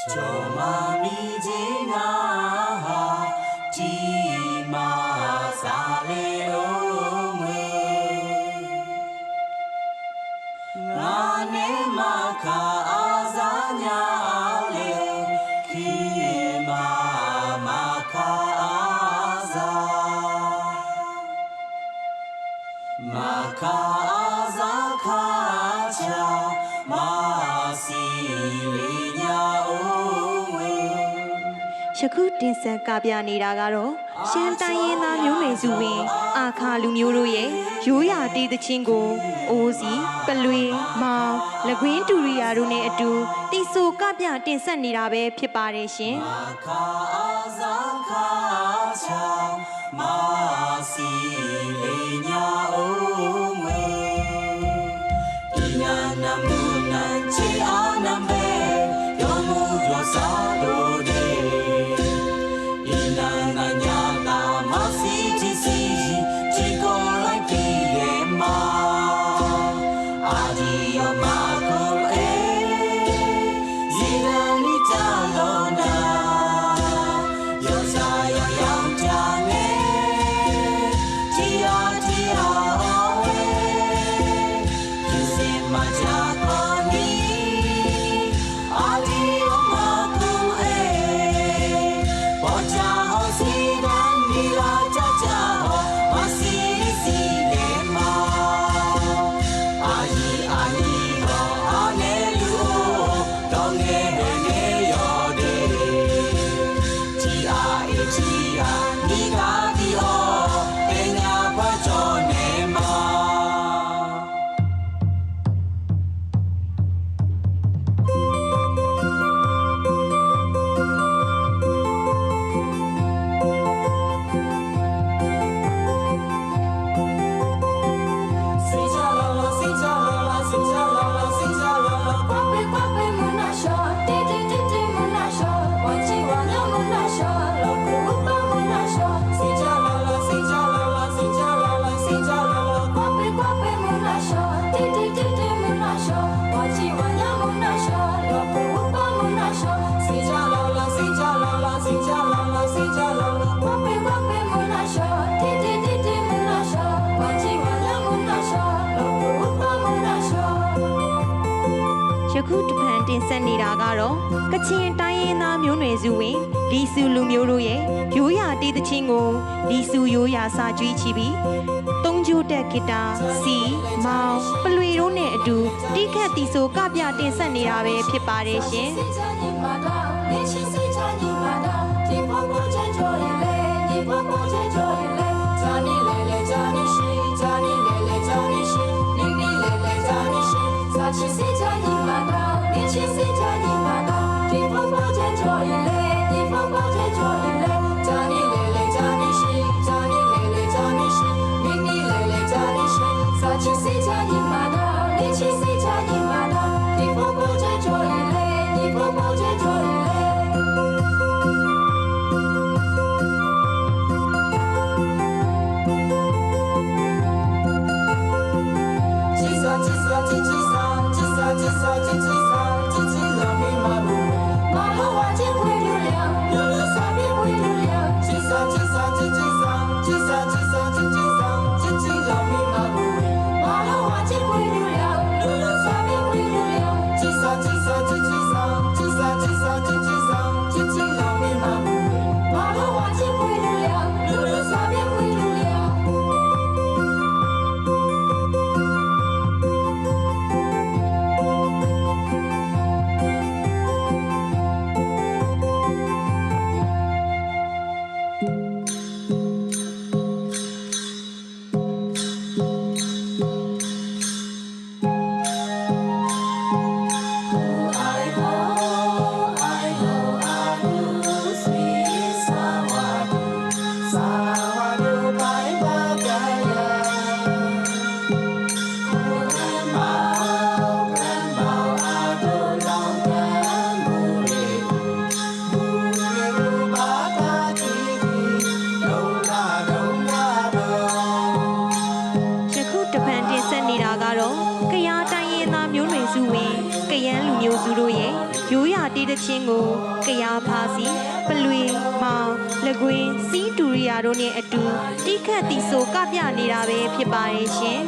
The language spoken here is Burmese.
ကျော်မမီချင်းငါဟာဒီမှာစားလေတော့မွေငါနဲ့မခါအားစားညာလေခီမာမခါအားစားမခါအားစားခါချာမစီလေးညာအောင်ဝေ ယခုတင်ဆက်ကပြနေတာကတော့ရှမ်းတိုင်းရင်းသားမျိုးနွယ်စုဝင် အာခါလူမျိုးတို့ရဲ့ရိုးရာတေးသချင်းကိုအိုးစီပလွေမောင်လကွင်းတူရီယာတို့နဲ့အတူတီဆိုကပြတင်ဆက်နေတာပဲဖြစ်ပါတယ်ရှင်ခါအားစားခါချာမစီလေးညာ ယခုတပံတင်ဆက်နေတာကတော့ကချင်တိုင်းရင်းသားမျိုးနွယ်စုဝင်လီစုလူမျိုးတို့ရဲ့ရိုးရာတေးသချင်းကိုလီစုရိုးရာစာကြွေးချပြီးသုံးကြိုးတက်ဂီတာစီမောင်ပလွေတို့နဲ့အတူတိခတ်တီဆိုကပြတင်ဆက်နေတာပဲဖြစ်ပါတယ်ရှင် စိတ်ချညီမာတာနေရှိစိ စုတို့ရဲ့ရိုးရာတေးသချင်းကိုကရာဖာစီပလွေမောင်လကွင်းစီးတူရီယာတို့နဲ့အတူတိခတ်တီဆိုကပြနေတာပဲဖြစ်ပါတယ်ရှင်